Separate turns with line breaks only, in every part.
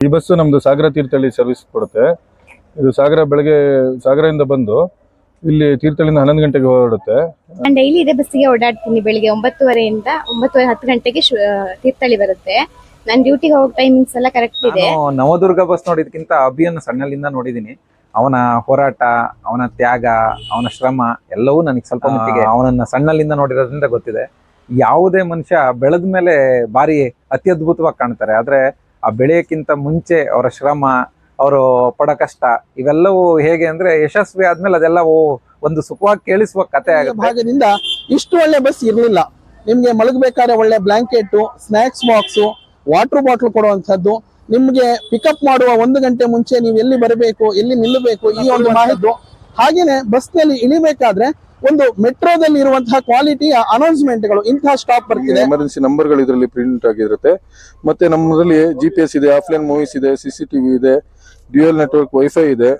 ಈ ಬಸ್ಸು ನಮ್ದು ಸಾಗರ ತೀರ್ಥಹಳ್ಳಿ ಸರ್ವಿಸ್ ಕೊಡುತ್ತೆ. ಇದು ಸಾಗರ ಬೆಳಗ್ಗೆ ಸಾಗರದಿಂದ ಬಂದು ಇಲ್ಲಿ ತೀರ್ಥಹಳ್ಳಿಯಿಂದ ಹನ್ನೊಂದು ಗಂಟೆಗೆ ಹೊರಡುತ್ತೆ.
ನಾನು ಡೈಲಿ ಇದೇ ಬಸ್ಸಿಗೆ ಓಡಾಡ್ತೀನಿ ಬೆಳಿಗ್ಗೆ ಒಂಬತ್ತುವರೆಯಿಂದ ಒಂಬತ್ತುವರೆ ಹತ್ತು ಗಂಟೆಗೆ ಶು- ತೀರ್ಥಹಳ್ಳಿ ಬರುತ್ತೆ. ನನ್ನ ಡ್ಯೂಟಿಗೆ ಹೋಗೋ ಟೈಮಿಂಗ್ಸ್ ಎಲ್ಲ ಕರೆಕ್ಟ್ ಇದೆ.
ನಾನು ನವದುರ್ಗ ಬಸ್ ನೋಡಿದ್ಕಿಂತ ಅಭಿಯನ್ನು ಸಣ್ಣಲಿಂದ ನೋಡಿದೀನಿ. ಅವನ ಹೋರಾಟ ಅವನ ತ್ಯಾಗ ಅವನ ಶ್ರಮ ಎಲ್ಲವೂ ನನಗೆ ಸ್ವಲ್ಪ ಮಟ್ಟಿಗೆ ಅವನನ್ನ ಸಣ್ಣಲಿಂದ ನೋಡಿರೋದ್ರಿಂದ ಗೊತ್ತಿದೆ. ಯಾವುದೇ ಮನುಷ್ಯ ಬೆಳೆದ ಮೇಲೆ ಬಾರಿ ಅತ್ಯದ್ಭುತವಾಗಿ ಕಾಣ್ತಾರೆ. ಆದ್ರೆ ಆ ಬೆಳೆಯಕ್ಕಿಂತ ಮುಂಚೆ ಅವರ ಶ್ರಮ ಅವರು ಪಡ ಕಷ್ಟ ಇವೆಲ್ಲವೂ ಹೇಗೆ ಅಂದ್ರೆ ಯಶಸ್ವಿ ಆದ್ಮೇಲೆ ಅದೆಲ್ಲ ಒಂದು ಸುಖವಾಗಿ ಕೇಳಿಸುವ ಕತೆ ಆಗುತ್ತೆ.
ಭಾಗದಿಂದ ಇಷ್ಟು ಒಳ್ಳೆ ಬಸ್ ಇರಲಿಲ್ಲ. ನಿಮ್ಗೆ ಮಲಗಬೇಕಾದ್ರೆ ಒಳ್ಳೆ blanket snacks box water bottle ಕೊಡುವಂತದ್ದು ನಿಮ್ಗೆ ಪಿಕಪ್ ಮಾಡುವ ಒಂದು ಗಂಟೆ ಮುಂಚೆ ನೀವು ಎಲ್ಲಿ ಬರಬೇಕು ಎಲ್ಲಿ ನಿಲ್ಲಬೇಕು ಈ ಒಂದು ಮಾಹಿತಿ. ಹಾಗೇನೆ ಬಸ್ನಲ್ಲಿ ಇಳಿಬೇಕಾದ್ರೆ ಒಂದು ಮೆಟ್ರೋದಲ್ಲಿ ಇರುವಂತಹ ಕ್ವಾಲಿಟಿ ಅನೌನ್ಸ್ಮೆಂಟ್ಗಳು ಇಂತಹ ಸ್ಟಾಪ್ ಬರ್ತಿದೆ.
ಎಮರ್ಜೆನ್ಸಿ ನಂಬರ್ಗಳು ಇದರಲ್ಲಿ ಪ್ರಿಂಟ್ ಆಗಿರುತ್ತೆ. ಮತ್ತೆ ನಮ್ಮದ್ರಲ್ಲಿ ಜಿ ಪಿ ಎಸ್ ಇದೆ ಆಫ್ಲೈನ್ ಮೂವೀಸ್ ಇದೆ ಸಿ ಸಿ ಟಿವಿ ಇದೆ ಡ್ಯೂಯಲ್ ನೆಟ್ವರ್ಕ್ ವೈಫೈ ಇದೆ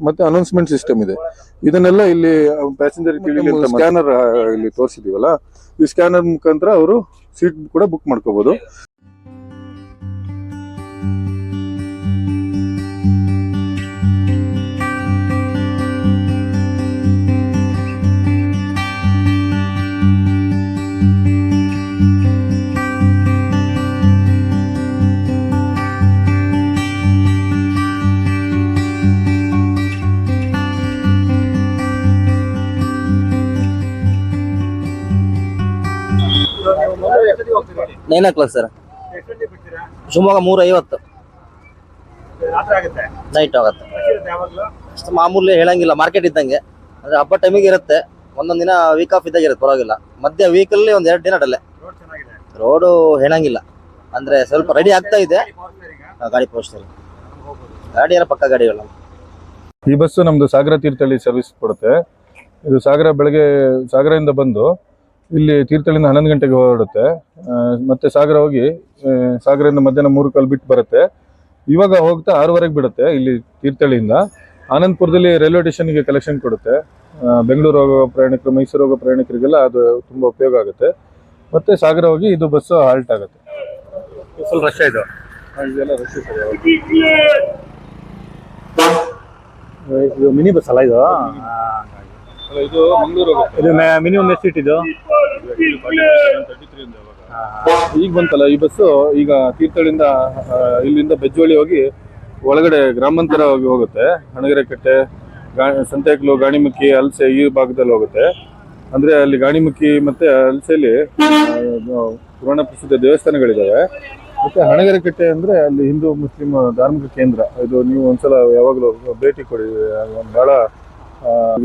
ಮತ್ತೆ ಅನೌನ್ಸ್ಮೆಂಟ್ ಸಿಸ್ಟಮ್ ಇದೆ. ಇದನ್ನೆಲ್ಲ ಇಲ್ಲಿ ಪ್ಯಾಸೆಂಜರ್ ಸ್ಕ್ಯಾನರ್ ಇಲ್ಲಿ ತೋರಿಸಿದೀವಲ್ಲ ಈ ಸ್ಕ್ಯಾನರ್ ಮುಖಾಂತರ ಅವರು ಸೀಟ್ ಕೂಡ ಬುಕ್ ಮಾಡ್ಕೋಬಹುದು
nine o'clock sir Shivamogga ಮೂರ ಐವತ್ತು ನೈಟ್ ಆಗುತ್ತೆ. ಅಷ್ಟು ಮಾಮೂಲಿ ಹೇಳಂಗಿಲ್ಲ. ಮಾರ್ಕೆಟ್ ಇದ್ದಂಗೆ. ಅಂದ್ರೆ ಹಬ್ಬ ಟೈಮಿಗೆ ಇರುತ್ತೆ. ಒಂದೊಂದ್ ದಿನ ವೀಕ್ ಆಫ್ ಇದ್ದಾಗ ಇರುತ್ತೆ, ಪರವಾಗಿಲ್ಲ. ಮಧ್ಯ ವೀಕಲ್ಲಿ ಒಂದ್ ಎರಡು ದಿನ ಅಡಲೆ ರೋಡು ಹೇಳಂಗಿಲ್ಲ ಅಂದ್ರೆ ಸ್ವಲ್ಪ ರೆಡಿ ಆಗ್ತಾ ಇದೆ. ಗಾಡಿ ಪೋಸ್ಟರ್ ಗಾಡಿ ಎಲ್ಲ ಪಕ್ಕ ಗಾಡಿಗಳ
ಈ ಬಸ್ಸು ನಮ್ದು ಸಾಗರ ತೀರ್ಥಹಳ್ಳಿ ಸರ್ವಿಸ್ ಕೊಡುತ್ತೆ. ಇದು ಸಾಗರ ಬೆಳಗ್ಗೆ ಸಾಗರದಿಂದ ಬಂದು ಇಲ್ಲಿ ತೀರ್ಥಹಳ್ಳಿಯಿಂದ ಹನ್ನೊಂದು ಗಂಟೆಗೆ ಹೊರಡುತ್ತೆ. ಮತ್ತೆ ಸಾಗರ ಹೋಗಿ ಸಾಗರದಿಂದ ಮಧ್ಯಾಹ್ನ ಮೂರು ಕಾಲು ಬಿಟ್ಟು ಬರುತ್ತೆ. ಇವಾಗ ಹೋಗ್ತಾ ಆರೂವರೆಗೆ ಬಿಡುತ್ತೆ ಇಲ್ಲಿ ತೀರ್ಥಹಳ್ಳಿಯಿಂದ ಆನಂದಪುರದಲ್ಲಿ ರೈಲ್ವೆ ಸ್ಟೇಷನ್ಗೆ ಕಲೆಕ್ಷನ್ ಕೊಡುತ್ತೆ. ಬೆಂಗಳೂರು ಹೋಗೋ ಪ್ರಯಾಣಿಕರು ಮೈಸೂರು ಹೋಗೋ ಪ್ರಯಾಣಿಕರಿಗೆಲ್ಲ ಅದು ತುಂಬ ಉಪಯೋಗ ಆಗುತ್ತೆ. ಮತ್ತೆ ಸಾಗರ ಹೋಗಿ ಇದು ಬಸ್ ಹಾಲ್ಟ್ ಆಗುತ್ತೆ.
ಫುಲ್ ರಶ್ ಇದು.
ರಶ್
ಮಿನಿ ಬಸ್ ಅಲ್ಲ ಇದು?
ಇದು
ಇದು ಮಿನಿಮಮ್ ಎಷ್ಟು ಇಟ್ಟಿದ್ದು
ಈಗ ಬಂತಲ್ಲ ಈ ಬಸ್ಸು ಈಗ ತೀರ್ಥಹಳ್ಳಿಯಿಂದ ಇಲ್ಲಿಂದ ಬೆಜ್ಜೋಳಿ ಹೋಗಿ ಒಳಗಡೆ ಗ್ರಾಮಾಂತರ ಹೋಗಿ ಹೋಗುತ್ತೆ. ಹಣಗೆರೆಕಟ್ಟೆ ಸಂತೆಕ್ಲು ಗಾಣಿಮುಖಿ ಅಲ್ಸೆ ಈ ಭಾಗದಲ್ಲಿ ಹೋಗುತ್ತೆ. ಅಂದ್ರೆ ಅಲ್ಲಿ ಗಾಣಿಮುಖಿ ಮತ್ತೆ ಅಲ್ಸೆಯಲ್ಲಿ ಪುರಾಣ ಪ್ರಸಿದ್ಧ ದೇವಸ್ಥಾನಗಳಿದಾವೆ. ಮತ್ತೆ ಹಣಗೆರೆಕಟ್ಟೆ ಅಂದ್ರೆ ಅಲ್ಲಿ ಹಿಂದೂ ಮುಸ್ಲಿಂ ಧಾರ್ಮಿಕ ಕೇಂದ್ರ. ಇದು ನೀವು ಒಂದ್ಸಲ ಯಾವಾಗಲೂ ಭೇಟಿ ಕೊಡಿ ಬಹಳ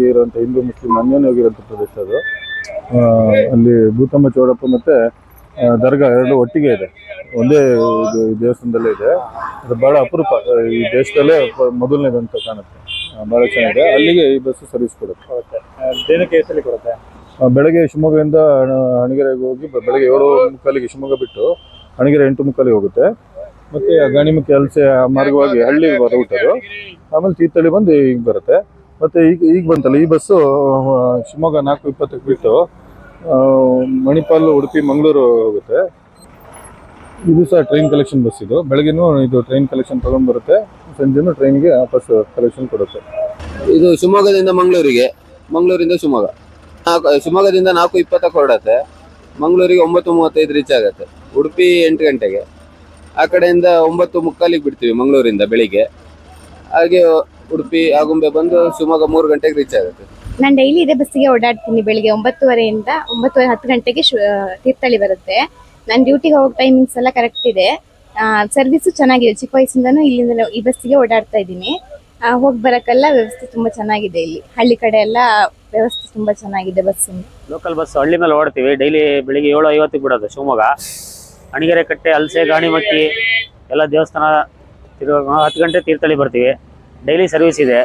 ಇರುವಂತ ಹಿಂದೂ ಮುಸ್ಲಿಂ ಅನ್ಯೋನ್ಯವಾಗಿರುವಂತ ಪ್ರದೇಶ ಅದು. ಅಲ್ಲಿ ಭೂತಮ್ಮ ಚೌಡಪ್ಪ ಮತ್ತೆ ದರ್ಗಾ ಎರಡು ಒಟ್ಟಿಗೆ ಇದೆ. ಒಂದೇ ಇದು ದೇವಸ್ಥಾನದಲ್ಲೇ ಇದೆ. ಅದು ಬಹಳ ಅಪರೂಪ. ಈ ದೇಶದಲ್ಲೇ ಮೊದಲನೇದಂತ ಕಾಣುತ್ತೆ. ಬಹಳ ಚೆನ್ನಾಗಿದೆ. ಅಲ್ಲಿಗೆ ಈ ಬಸ್ ಸರ್ವಿಸ್ ಕೊಡುತ್ತೆ.
ದಿನಕ್ಕೆ ಎಷ್ಟಲ್ಲಿ ಕೊಡುತ್ತೆ?
ಬೆಳಗ್ಗೆ ಶಿವಮೊಗ್ಗದಿಂದ ಹಣಗೆರೆಗೆ ಹೋಗಿ ಬೆಳಗ್ಗೆ ಏಳು ಮುಕ್ಕಾಲಿಗೆ ಶಿವಮೊಗ್ಗ ಬಿಟ್ಟು ಹಣಗೆರೆ ಎಂಟು ಮುಕ್ಕಾಲಿಗೆ ಹೋಗುತ್ತೆ. ಮತ್ತೆ ಗಣಿಮುಖ ಕೆಲಸ ಮಾರ್ಗವಾಗಿ ಹಳ್ಳಿ ರೂಟ್ ಅದು. ಆಮೇಲೆ ತೀರ್ಥಹಳ್ಳಿ ಬಂದು ಈಗ ಬರುತ್ತೆ. ಮತ್ತೆ ಈಗ ಈಗ ಬಂತಲ್ಲ, ಈ ಬಸ್ಸು ಶಿವಮೊಗ್ಗ ನಾಲ್ಕು ಇಪ್ಪತ್ತಕ್ಕೆ ಬಿಟ್ಟು ಮಣಿಪಾಲ್, ಉಡುಪಿ, ಮಂಗಳೂರು ಹೋಗುತ್ತೆ. ಇದು ಸಹ ಟ್ರೈನ್ ಕಲೆಕ್ಷನ್ ಬಸ್ ಇದು. ಬೆಳಗ್ಗೆನೂ ಇದು ಟ್ರೈನ್ ಕಲೆಕ್ಷನ್ ತಗೊಂಡ್ ಬರುತ್ತೆ. ಸಂಜೆನೂ ಟ್ರೈನ್ಗೆ ವಾಪಸ್ ಕಲೆಕ್ಷನ್ ಕೊಡುತ್ತೆ.
ಇದು ಶಿವಮೊಗ್ಗದಿಂದ ಮಂಗಳೂರಿಗೆ. ಮಂಗಳೂರಿಂದ ಶಿವಮೊಗ್ಗ. ನಾಲ್ಕು, ಶಿವಮೊಗ್ಗದಿಂದ ನಾಲ್ಕು ಇಪ್ಪತ್ತಕ್ಕೆ ಹೊರಡತ್ತೆ. ಮಂಗಳೂರಿಗೆ ಒಂಬತ್ತು ಮೂವತ್ತೈದು ರೀಚ್ ಆಗುತ್ತೆ. ಉಡುಪಿ ಎಂಟು ಗಂಟೆಗೆ. ಆ ಕಡೆಯಿಂದ ಒಂಬತ್ತು ಮುಕ್ಕಾಲಿಗೆ ಬಿಡ್ತೀವಿ ಮಂಗಳೂರಿಂದ ಬೆಳಿಗ್ಗೆ. ಹಾಗೆ ಉಡುಪಿ ಆಗುಂಬೆ ಬಂದು ಶಿವಮೊಗ್ಗ ಮೂರು ಗಂಟೆಗೆ ರೀಚ್ ಆಗುತ್ತೆ.
ನಾನು ಡೈಲಿ ಇದೇ ಬಸ್ಸಿಗೆ ಓಡಾಡ್ತೀನಿ ಬೆಳಿಗ್ಗೆ ಒಂಬತ್ತುವರೆಯಿಂದ ಒಂಬತ್ತುವರೆ ಹತ್ತು ಗಂಟೆಗೆ ಶು- ತೀರ್ಥಹಳ್ಳಿ ಬರುತ್ತೆ. ನಾನು ಡ್ಯೂಟಿಗೆ ಹೋಗೋ ಟೈಮಿಂಗ್ಸ್ ಎಲ್ಲ ಕರೆಕ್ಟ್ ಇದೆ. ಸರ್ವಿಸು ಚೆನ್ನಾಗಿದೆ ಚಿಕ್ಕ ವಯಸ್ಸಿಂದನೂ ಇಲ್ಲಿಂದ ಈ ಬಸ್ಸಿಗೆ ಓಡಾಡ್ತಾ ಇದ್ದೀನಿ. ಹೋಗಿ ಬರೋಕ್ಕೆಲ್ಲ ವ್ಯವಸ್ಥೆ ತುಂಬಾ ಚೆನ್ನಾಗಿದೆ ಇಲ್ಲಿ. ಹಳ್ಳಿ ಕಡೆ ಎಲ್ಲ ವ್ಯವಸ್ಥೆ ತುಂಬಾ ಚೆನ್ನಾಗಿದೆ ಬಸ್ಸಿನ
ಲೋಕಲ್ ಬಸ್ ಹಳ್ಳಿ ಮೇಲೆ ಓಡ್ತೀವಿ. ಡೈಲಿ ಬೆಳಿಗ್ಗೆ ಏಳು ಐವತ್ತಿಗೆ ಬಿಡೋದು ಶಿವಮೊಗ್ಗ. ಅಣಿಗೆರೆ ಕಟ್ಟೆ ಅಲ್ಸೆ ಗಾಣಿಮಕ್ಕಿ ಎಲ್ಲ ದೇವಸ್ಥಾನ ತಿರುಗ ಹತ್ತು ಗಂಟೆ ತೀರ್ಥಹಳ್ಳಿ ಬರ್ತೀವಿ. ಡೈಲಿ ಸರ್ವಿಸ್ ಇದೆ.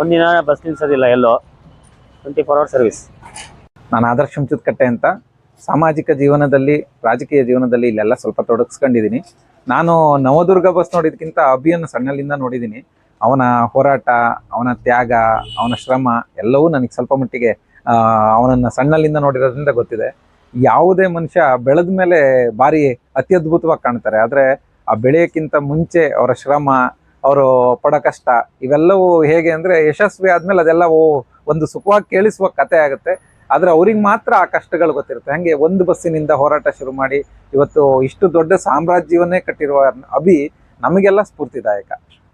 ಒಂದಿನ ಬಸ್ ನಿಲ್ಸೋದಿಲ್ಲ, ಎಲ್ಲೋ. ಟ್ವೆಂಟಿ ಫೋರ್ ಅವರ್ ಸರ್ವಿಸ್
ನಾನು ಆದರ್ಶ ಕಟ್ಟೆ ಅಂತ. ಸಾಮಾಜಿಕ ಜೀವನದಲ್ಲಿ, ರಾಜಕೀಯ ಜೀವನದಲ್ಲಿ ಇಲ್ಲೆಲ್ಲ ಸ್ವಲ್ಪ ತೊಡಗಿಸ್ಕೊಂಡಿದ್ದೀನಿ. ನಾನು ನವದುರ್ಗ ಬಸ್ ನೋಡಿದ್ಕಿಂತ ಅಭಿಯನ್ನು ಸಣ್ಣಲಿಂದ ನೋಡಿದ್ದೀನಿ. ಅವನ ಹೋರಾಟ, ಅವನ ತ್ಯಾಗ, ಅವನ ಶ್ರಮ ಎಲ್ಲವೂ ನನಗೆ ಸ್ವಲ್ಪ ಮಟ್ಟಿಗೆ ಅವನನ್ನು ಸಣ್ಣಲ್ಲಿಂದ ನೋಡಿರೋದ್ರಿಂದ ಗೊತ್ತಿದೆ. ಯಾವುದೇ ಮನುಷ್ಯ ಬೆಳೆದ ಮೇಲೆ ಭಾರಿ ಅತ್ಯದ್ಭುತವಾಗಿ ಕಾಣ್ತಾರೆ. ಆದರೆ ಆ ಬೆಳೆಯಕ್ಕಿಂತ ಮುಂಚೆ ಅವರ ಶ್ರಮ ಅವರು ಪಡೋ ಕಷ್ಟ. ಇವೆಲ್ಲವೂ ಹೇಗೆ ಅಂದರೆ ಯಶಸ್ವಿ ಆದಮೇಲೆ ಅದೆಲ್ಲ ಒಂದು ಸುಖವಾಗಿ ಕೇಳಿಸುವ ಕತೆ ಆಗುತ್ತೆ. ಆದರೆ ಅವ್ರಿಗೆ ಮಾತ್ರ ಆ ಕಷ್ಟಗಳು ಗೊತ್ತಿರುತ್ತೆ. ಹಾಗೆ ಒಂದು ಬಸ್ಸಿನಿಂದ ಹೋರಾಟ ಶುರು ಮಾಡಿ ಇವತ್ತು ಇಷ್ಟು ದೊಡ್ಡ ಸಾಮ್ರಾಜ್ಯವನ್ನೇ ಕಟ್ಟಿರುವ ಅಭಿ ನಮಗೆಲ್ಲ ಸ್ಫೂರ್ತಿದಾಯಕ.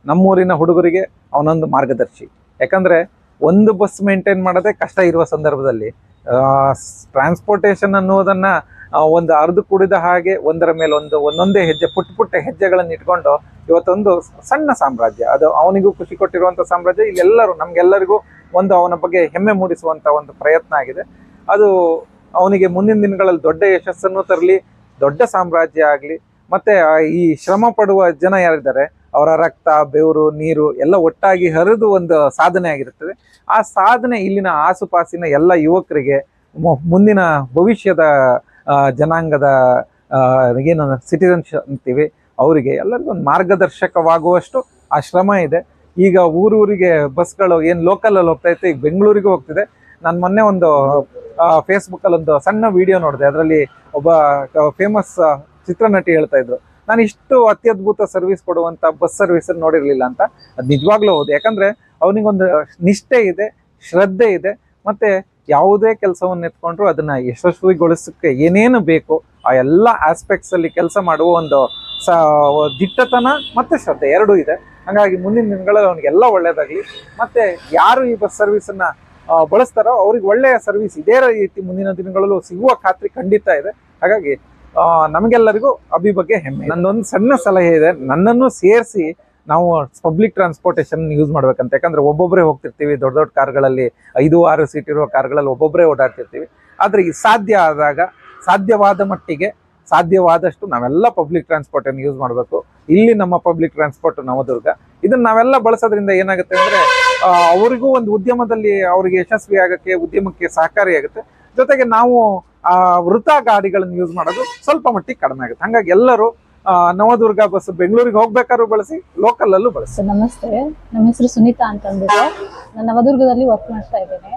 ನಮ್ಮೂರಿನ ಹುಡುಗರಿಗೆ ಅವನೊಂದು ಮಾರ್ಗದರ್ಶಿ. ಯಾಕಂದರೆ ಒಂದು ಬಸ್ ಮೇಂಟೈನ್ ಮಾಡೋದೇ ಕಷ್ಟ ಇರುವ ಸಂದರ್ಭದಲ್ಲಿ ಟ್ರಾನ್ಸ್ಪೋರ್ಟೇಷನ್ ಅನ್ನೋದನ್ನು ಆ, ಒಂದು ಅರ್ಧ ಕುಡಿದ ಹಾಗೆ ಒಂದರ ಮೇಲೆ ಒಂದು ಒಂದೊಂದೇ ಹೆಜ್ಜೆ, ಪುಟ್ಟ ಪುಟ್ಟ ಹೆಜ್ಜೆಗಳನ್ನು ಇಟ್ಕೊಂಡು ಇವತ್ತೊಂದು ಸಣ್ಣ ಸಾಮ್ರಾಜ್ಯ. ಅದು ಅವನಿಗೂ ಖುಷಿ ಕೊಟ್ಟಿರುವಂತ ಸಾಮ್ರಾಜ್ಯ. ಇಲ್ಲೆಲ್ಲರೂ ನಮಗೆಲ್ಲರಿಗೂ ಒಂದು ಅವನ ಬಗ್ಗೆ ಹೆಮ್ಮೆ ಮೂಡಿಸುವಂತ ಒಂದು ಪ್ರಯತ್ನ ಆಗಿದೆ. ಅದು ಅವನಿಗೆ ಮುಂದಿನ ದಿನಗಳಲ್ಲಿ ದೊಡ್ಡ ಯಶಸ್ಸನ್ನು ತರಲಿ, ದೊಡ್ಡ ಸಾಮ್ರಾಜ್ಯ ಆಗಲಿ, ಮತ್ತೆ ಈ ಶ್ರಮ ಪಡುವ ಜನ ಯಾರಿದ್ದಾರೆ, ಅವರ ರಕ್ತ, ಬೆವರು, ನೀರು ಎಲ್ಲ ಒಟ್ಟಾಗಿ ಹರಿದು ಒಂದು ಸಾಧನೆ ಆಗಿರುತ್ತದೆ. ಆ ಸಾಧನೆ ಇಲ್ಲಿನ ಆಸುಪಾಸಿನ ಎಲ್ಲ ಯುವಕರಿಗೆ ಮುಂದಿನ ಭವಿಷ್ಯದ ಜನಾಂಗದ ಏನು ಸಿಟಿಜನ್ಶಿಪ್ ಅಂತೀವಿ, ಅವರಿಗೆ ಎಲ್ಲರಿಗೂ ಒಂದು ಮಾರ್ಗದರ್ಶಕವಾಗುವಷ್ಟು ಆ ಶ್ರಮ ಇದೆ. ಈಗ ಊರೂರಿಗೆ ಬಸ್ಗಳು ಏನು ಲೋಕಲಲ್ಲಿ ಹೋಗ್ತಾ ಇತ್ತು, ಈಗ ಬೆಂಗಳೂರಿಗೆ ಹೋಗ್ತಿದೆ. ನಾನು ಮೊನ್ನೆ ಒಂದು ಫೇಸ್ಬುಕ್ಕಲ್ಲಿ ಒಂದು ಸಣ್ಣ ವಿಡಿಯೋ ನೋಡಿದೆ. ಅದರಲ್ಲಿ ಒಬ್ಬ ಫೇಮಸ್ ಚಿತ್ರನಟಿ ಹೇಳ್ತಾ ಇದ್ರು. ನಾನು ಇಷ್ಟು ಅತ್ಯದ್ಭುತ ಸರ್ವಿಸ್ ಕೊಡುವಂಥ ಬಸ್ ಸರ್ವಿಸ್ ನೋಡಿರಲಿಲ್ಲ ಅಂತ. ಅದು ನಿಜವಾಗ್ಲೂ ಹೌದು. ಯಾಕಂದರೆ ಅವನಿಗೊಂದು ನಿಷ್ಠೆ ಇದೆ, ಶ್ರದ್ಧೆ ಇದೆ. ಮತ್ತೆ ಯಾವುದೇ ಕೆಲಸವನ್ನು ಎತ್ಕೊಂಡ್ರು ಅದನ್ನ ಯಶಸ್ವಿಗೊಳಿಸಕ್ಕೆ ಏನೇನು ಬೇಕು ಆ ಎಲ್ಲ ಆಸ್ಪೆಕ್ಟ್ಸ್ ಅಲ್ಲಿ ಕೆಲಸ ಮಾಡುವ ಒಂದು ಸ ದಿಟ್ಟತನ ಮತ್ತೆ ಶ್ರದ್ಧೆ ಎರಡೂ ಇದೆ. ಹಾಗಾಗಿ ಮುಂದಿನ ದಿನಗಳಲ್ಲಿ ಅವನಿಗೆಲ್ಲ ಒಳ್ಳೇದಾಗ್ಲಿ. ಮತ್ತೆ ಯಾರು ಈ ಬಸ್ ಸರ್ವಿಸ್ ಅನ್ನ ಬಳಸ್ತಾರೋ ಅವ್ರಿಗೆ ಒಳ್ಳೆಯ ಸರ್ವಿಸ್ ಇದೇ ರೀತಿ ಮುಂದಿನ ದಿನಗಳಲ್ಲೂ ಸಿಗುವ ಖಾತ್ರಿ ಖಂಡಿತ ಇದೆ. ಹಾಗಾಗಿ ನಮಗೆಲ್ಲರಿಗೂ ಅಭಿ ಬಗ್ಗೆ ಹೆಮ್ಮೆ. ನನ್ನೊಂದು ಸಣ್ಣ ಸಲಹೆ ಇದೆ. ನನ್ನನ್ನು ಸೇರಿಸಿ ನಾವು ಪಬ್ಲಿಕ್ ಟ್ರಾನ್ಸ್ಪೋರ್ಟೇಷನ್ ಯೂಸ್ ಮಾಡ್ಬೇಕಂತ. ಯಾಕಂದ್ರೆ ಒಬ್ಬೊಬ್ಬರೇ ಹೋಗ್ತಿರ್ತೀವಿ, ದೊಡ್ಡ ದೊಡ್ಡ ಕಾರ್ಗಳಲ್ಲಿ, ಐದು, ಆರು ಸೀಟ್ ಇರುವ ಕಾರ್ಗಳಲ್ಲಿ ಒಬ್ಬೊಬ್ಬರೇ ಓಡಾಡ್ತಿರ್ತೀವಿ. ಆದ್ರೆ ಈ ಸಾಧ್ಯ ಆದಾಗ, ಸಾಧ್ಯವಾದ ಮಟ್ಟಿಗೆ, ಸಾಧ್ಯವಾದಷ್ಟು ನಾವೆಲ್ಲ ಪಬ್ಲಿಕ್ ಟ್ರಾನ್ಸ್ಪೋರ್ಟ್ ಅನ್ನು ಯೂಸ್ ಮಾಡಬೇಕು. ಇಲ್ಲಿ ನಮ್ಮ ಪಬ್ಲಿಕ್ ಟ್ರಾನ್ಸ್ಪೋರ್ಟ್ ನವದುರ್ಗ ಇದನ್ನ ನಾವೆಲ್ಲ ಬಳಸೋದ್ರಿಂದ ಏನಾಗುತ್ತೆ ಅಂದ್ರೆ ಅವರಿಗೂ ಒಂದು ಉದ್ಯಮದಲ್ಲಿ ಅವರಿಗೆ ಯಶಸ್ವಿ ಆಗಕ್ಕೆ, ಉದ್ಯಮಕ್ಕೆ ಸಹಕಾರಿಯಾಗುತ್ತೆ ಜೊತೆಗೆ ನಾವು, ಆ, ವೃತ ಗಾಡಿಗಳನ್ನು ಯೂಸ್ ಮಾಡೋದು ಸ್ವಲ್ಪ ಮಟ್ಟಿಗೆ ಕಡಿಮೆ ಆಗುತ್ತೆ. ಹಂಗಾಗಿ ಎಲ್ಲರೂ ನವದುರ್ಗ ಬಸ್ ಬೆಂಗಳೂರಿಗೆ ಹೋಗ್ಬೇಕಾದ್ರೂ ಬಳಸಿ ಲೋಕಲ್ ಅಲ್ಲೂ ಬಳಸಿ
ನಮಸ್ತೆ. ನಮ್ಮ ಹೆಸರು ಸುನೀತಾ ಅಂತ ಅಂದ್ಬಿಟ್ಟು ನಾನು ನವದುರ್ಗದಲ್ಲಿ ವರ್ಕ್ ಮಾಡ್ತಾ ಇದ್ದೇನೆ.